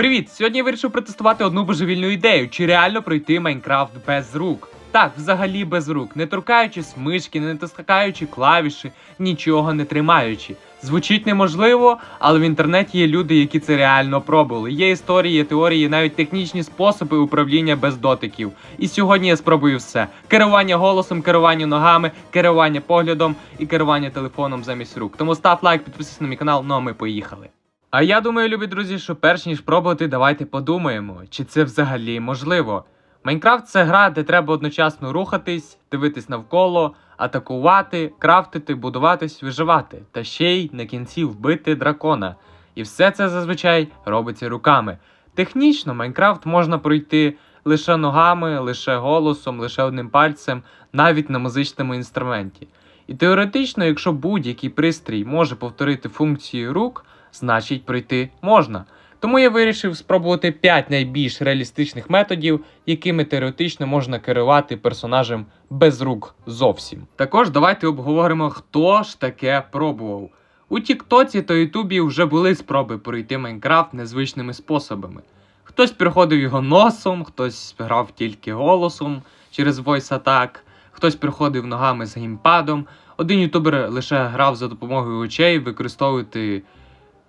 Привіт! Сьогодні я вирішив протестувати одну божевільну ідею: чи реально пройти Майнкрафт без рук. Так, взагалі без рук, не торкаючись мишки, не натискаючи клавіші, нічого не тримаючи. Звучить неможливо, але в інтернеті є люди, які це реально пробували. Є історії, є теорії, навіть технічні способи управління без дотиків. І сьогодні я спробую все: керування голосом, керування ногами, керування поглядом і керування телефоном замість рук. Тому став лайк, підписуйся на мій канал. Ну а ми поїхали. А я думаю, любі друзі, що перш ніж пробувати, давайте подумаємо, чи це взагалі можливо. Майнкрафт це гра, де треба одночасно рухатись, дивитись навколо, атакувати, крафтити, будуватись, виживати, та ще й на кінці вбити дракона. І все це зазвичай робиться руками. Технічно Майнкрафт можна пройти лише ногами, лише голосом, лише одним пальцем, навіть на музичному інструменті. І теоретично, якщо будь-який пристрій може повторити функції рук, значить пройти можна. Тому я вирішив спробувати 5 найбільш реалістичних методів, якими теоретично можна керувати персонажем без рук зовсім. Також давайте обговоримо, хто ж таке пробував. У Тіктоці та Ютубі вже були спроби пройти Майнкрафт незвичними способами. Хтось приходив його носом, хтось грав тільки голосом через Voice Attack, хтось приходив ногами з геймпадом. Один ютубер лише грав за допомогою очей, використовувати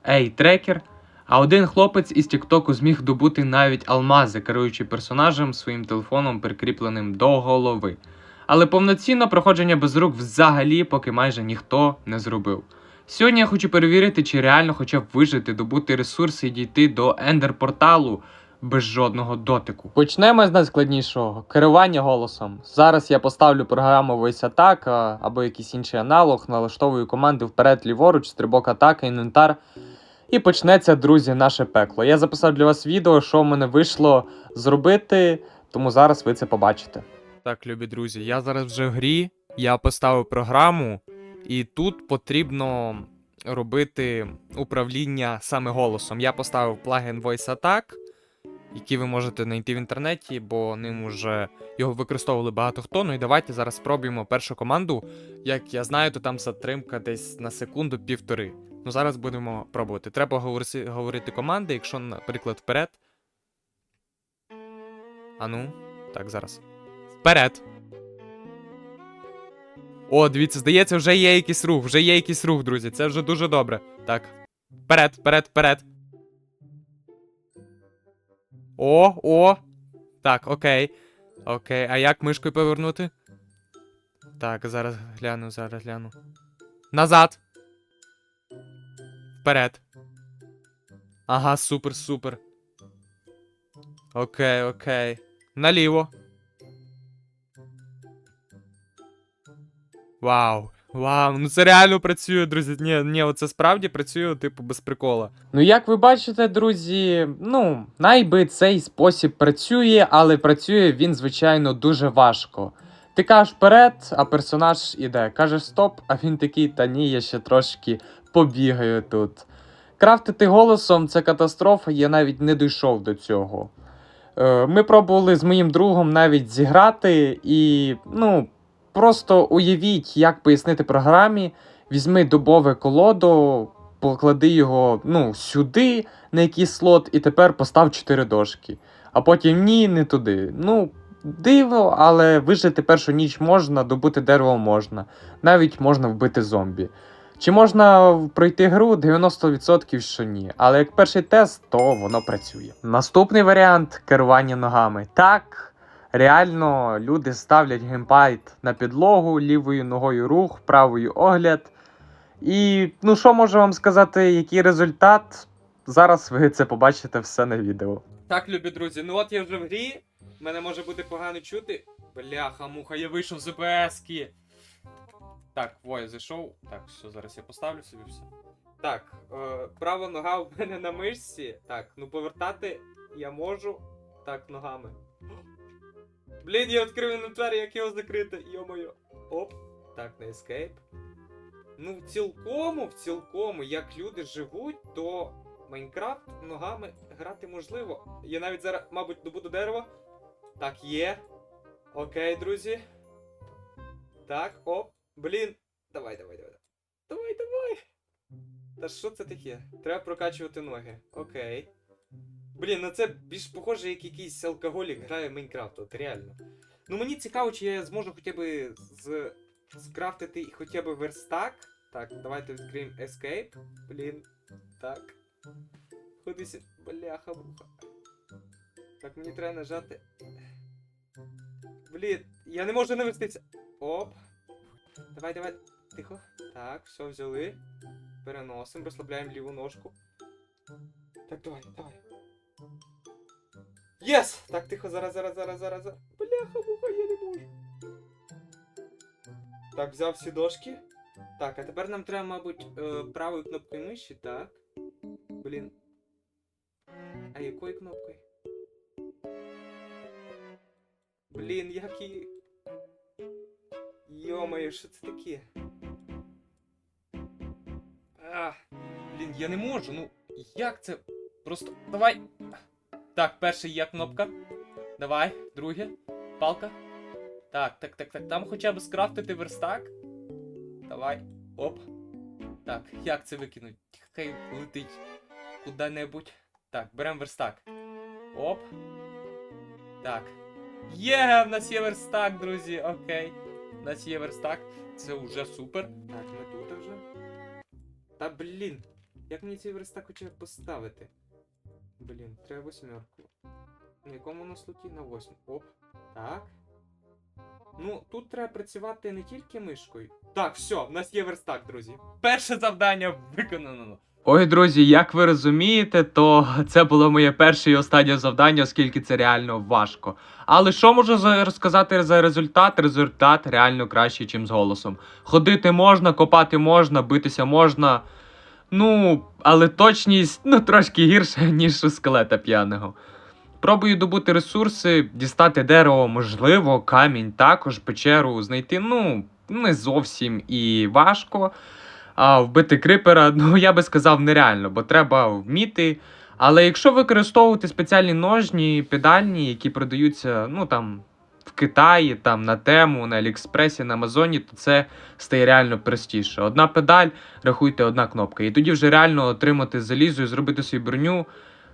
ей-трекер. А один хлопець із Тіктоку зміг добути навіть алмази, керуючи персонажем своїм телефоном, прикріпленим до голови. Але повноцінно проходження без рук взагалі поки майже ніхто не зробив. Сьогодні я хочу перевірити, чи реально хоча б вижити, добути ресурси і дійти до ендер-порталу без жодного дотику. Почнемо з найскладнішого керування голосом. Зараз я поставлю програму Voice Attack або якийсь інший аналог, налаштовую команди вперед, ліворуч, стрибок атаки, інвентар. І почнеться, друзі, наше пекло. Я записав для вас відео, що в мене вийшло зробити, тому зараз ви це побачите. Так, любі друзі, я зараз вже в грі, я поставив програму, і тут потрібно робити управління саме голосом. Я поставив плагін Voice Attack, який ви можете знайти в інтернеті, бо ним уже його використовували багато хто. Ну і давайте зараз спробуємо першу команду. Як я знаю, то там затримка десь на секунду півтори. Ну, зараз будемо пробувати. Треба говорити, команди, якщо, наприклад, вперед. Ану, так, зараз. Вперед. О, дивіться, здається, вже є якийсь рух, вже є якийсь рух, друзі. Це вже дуже добре. Так. Вперед, вперед, вперед. О, о. Так, окей. Окей. А як мишкою повернути? Так, зараз гляну, зараз гляну. Назад. Вперед. Ага, супер, супер. Окей, окей. Наліво. Вау. Вау, ну це реально працює, друзі. Ні, ні, оце справді працює, типу, без прикола. Ну, як ви бачите, друзі, ну, найби цей спосіб працює, але працює він, звичайно, дуже важко. Ти кажеш вперед, а персонаж іде. Кажеш стоп, а він такий, та ні, я ще трошки побігаю тут. Крафтити голосом це катастрофа, я навіть не дійшов до цього. Е, Ми пробували з моїм другом навіть зіграти, і ну, просто уявіть, як пояснити програмі. Візьми дубове колодо, поклади його ну, сюди, на якийсь слот, і тепер постав 4 дошки. А потім ні, не туди. Ну, диво, але вижити першу ніч можна, добути дерево можна. Навіть можна вбити зомбі. Чи можна пройти гру? 90% що ні. Але як перший тест, то воно працює. Наступний варіант керування ногами. Так, реально люди ставлять геймпад на підлогу, лівою ногою рух, правою огляд. І ну що можу вам сказати, який результат? Зараз ви це побачите все на відео. Так, любі друзі, ну от я вже в грі. Мене може бути погано чути. Бляха, муха, я вийшов з ОБС-ки. Так, во, я зайшов. Так, все, зараз я поставлю собі все. Так, е, права нога в мене на мишці. Так, ну повертати я можу. Так, ногами. Блін, я відкрив інвентар, як його закрити, йо-моє. Оп. Так, на escape. Ну, в цілкому, в цілкому, як люди живуть, то Майнкрафт ногами грати можливо. Я навіть зараз, мабуть, добуду дерево. Так, є. Окей, друзі. Так, оп. Блін. Давай, давай, давай. Давай, давай. Та що це таке? Треба прокачувати ноги. Окей. Блін, ну це більш похоже, як якийсь алкоголік грає в Майнкрафт, от реально. Ну мені цікаво, чи я зможу хоча б з... скрафтити хоча б верстак. Так, давайте відкриємо Escape. Блін. Так. Ходи сі. Бляха муха. Так, мені треба нажати. Блін, я не можу навестися. Оп. Давай, давай. Тихо. Так, все, взяли. Переносимо, розслабляємо ліву ножку. Так, давай, давай. Єс! Так, тихо, зараз, зараз, зараз, зараз. зараз. Бляха, муха, я не можу. Так, взяв всі дошки. Так, а тепер нам треба, мабуть, е, правою кнопкою миші, так. Блін. А якою кнопкою? Блін, як її. Йо-моє, що це таке? А, блін, я не можу, ну як це? Просто. Давай. Так, перший є кнопка. Давай, друге. Палка. Так, так, так, так. Там хоча б скрафтити верстак. Давай. Оп. Так, як це викинуть? Хай летить куди-небудь. Так, беремо верстак. Оп. Так. Є, в нас є верстак, друзі. Окей. У нас є верстак. Це вже супер. Так, ми тут вже. Та блін. Як мені цей верстак хоча б поставити? Блін, треба восьмерку. На якому у нас луті? На восьму. Оп. Так. Ну, тут треба працювати не тільки мишкою. Так, все, в нас є верстак, друзі. Перше завдання виконано. Ой, друзі, як ви розумієте, то це було моє перше і останнє завдання, оскільки це реально важко. Але що можу розказати за результат? Результат реально кращий, ніж з голосом. Ходити можна, копати можна, битися можна. Ну, але точність ну трошки гірша, ніж у скелета п'яного. Пробую добути ресурси, дістати дерево, можливо, камінь також, печеру знайти, ну, не зовсім і важко. А вбити крипера, ну я би сказав, нереально, бо треба вміти. Але якщо використовувати спеціальні ножні, педальні, які продаються, ну там. В Китаї, там на тему, на Аліекспресі, на Амазоні, то це стає реально простіше. Одна педаль, рахуйте, одна кнопка. І тоді вже реально отримати залізо і зробити свою броню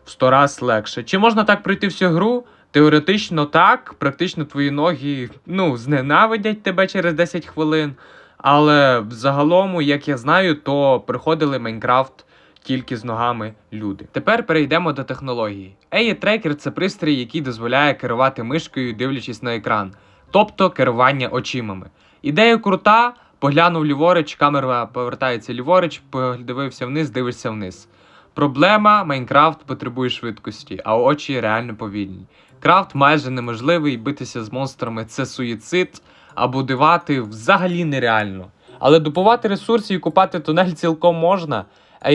в 100 раз легше. Чи можна так пройти всю гру? Теоретично так, практично твої ноги ну, зненавидять тебе через 10 хвилин. Але взагалом, як я знаю, то приходили Майнкрафт тільки з ногами люди. Тепер перейдемо до технології. AI Tracker – це пристрій, який дозволяє керувати мишкою, дивлячись на екран, тобто керування очимами. Ідея крута. Поглянув ліворуч, камера повертається ліворуч, подивився вниз, дивишся вниз. Проблема Майнкрафт потребує швидкості, а очі реально повільні. Крафт майже неможливий, битися з монстрами це суїцид, а будувати взагалі нереально. Але добувати ресурси і купати тунель цілком можна, а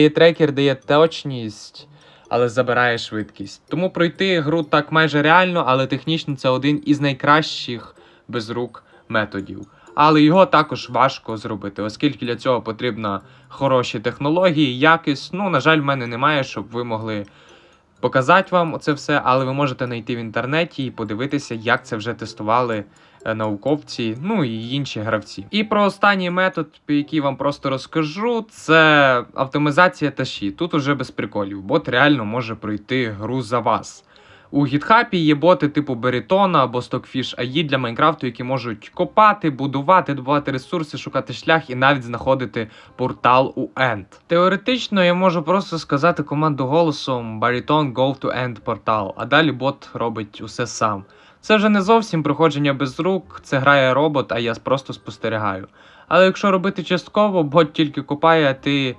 дає точність, але забирає швидкість. Тому пройти гру так майже реально, але технічно це один із найкращих без рук методів. Але його також важко зробити, оскільки для цього потрібно хороші технології, якість. Ну, на жаль, в мене немає, щоб ви могли показати вам це все, але ви можете знайти в інтернеті і подивитися, як це вже тестували е, науковці, ну і інші гравці. І про останній метод, який вам просто розкажу, це автоматизація таші. Тут уже без приколів. Бот реально може пройти гру за вас. У гітхапі є боти типу Берітона або Stockfish AI для Майнкрафту, які можуть копати, будувати, добувати ресурси, шукати шлях і навіть знаходити портал у End. Теоретично я можу просто сказати команду голосом Bariton go to End портал, а далі бот робить усе сам. Це вже не зовсім проходження без рук, це грає робот, а я просто спостерігаю. Але якщо робити частково, бот тільки копає, а ти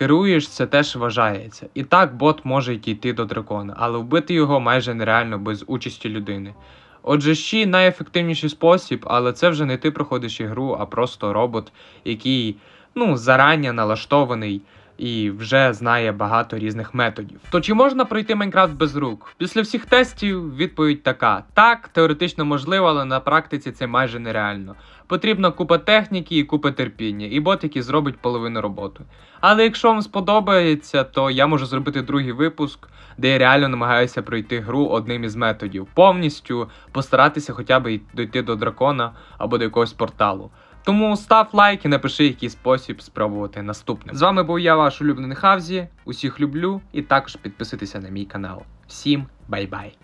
керуєш, це теж вважається. І так бот може йти до дракона, але вбити його майже нереально без участі людини. Отже, щі найефективніший спосіб, але це вже не ти проходиш ігру, а просто робот, який ну, зарані налаштований і вже знає багато різних методів. То чи можна пройти Майнкрафт без рук? Після всіх тестів відповідь така: так, теоретично можливо, але на практиці це майже нереально. Потрібна купа техніки і купа терпіння, і бот, який зробить половину роботи. Але якщо вам сподобається, то я можу зробити другий випуск, де я реально намагаюся пройти гру одним із методів, повністю постаратися хоча б дойти до дракона або до якогось порталу. Тому став лайк і напиши, який спосіб спробувати наступним. З вами був я, ваш улюблений Хавзі. Усіх люблю і також підписуйтеся на мій канал. Всім бай-бай!